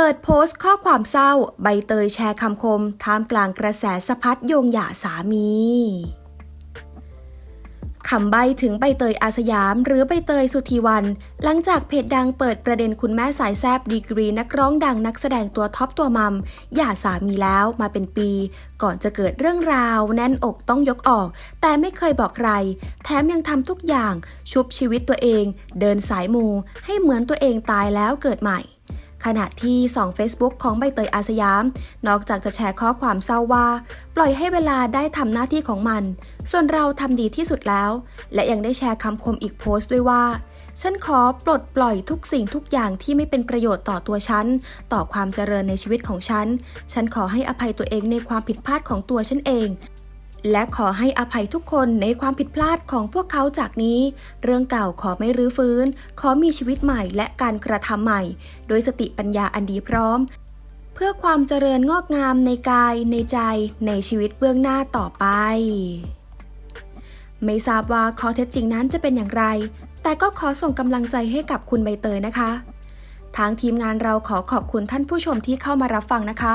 ปิดโพสต์ข้อความเศร้า ใบเตยแชร์คำคม ท่ามกลางกระแสสะพัดโยงหย่าสามีคำใบถึงใบเตยอาสยามหรือใบเตยสุธีวัน หลังจากเพจดังเปิดประเด็นคุณแม่สายแซบดีกรีนักร้องดังนักแสดงตัวท็อปตัวมัมหย่าสามีแล้วมาเป็นปี ก่อนจะเกิดเรื่องราว แน่นอกต้องยกออก แต่ไม่เคยบอกใคร แถมยังทำทุกอย่าง ชุบชีวิตตัวเอง เดินสายมูให้เหมือนตัวเองตายแล้วเกิดใหม่ ขณะที่ส่อง Facebook ของใบเตยอาสยาม นอกจากจะแชร์ข้อความเศร้าว่า ปล่อยให้เวลาได้ทำหน้าที่ของมัน ส่วนเราทำดีที่สุดแล้ว และยังได้แชร์คำคมอีกโพสต์ด้วยว่า ฉันขอปลดปล่อยทุกสิ่งทุกอย่างที่ไม่เป็นประโยชน์ต่อตัวฉัน ต่อความเจริญในชีวิตของฉัน ฉันขอให้อภัยตัวเองในความผิดพลาดของตัวฉันเอง และขอให้อภัยทุกคนในความผิดพลาดของพวกเขาจากนี้ เรื่องเก่าขอไม่รื้อฟื้น ขอมีชีวิตใหม่และการกระทำใหม่ โดยสติปัญญาอันดีพร้อม เพื่อความเจริญงอกงามในกาย ในใจ ในชีวิตเบื้องหน้าต่อไป ไม่ทราบว่าข้อเท็จจริงนั้นจะเป็นอย่างไร แต่ก็ขอส่งกำลังใจให้กับคุณใบเตยนะคะ ทางทีมงานเราขอขอบคุณท่านผู้ชมที่เข้ามารับฟังนะคะ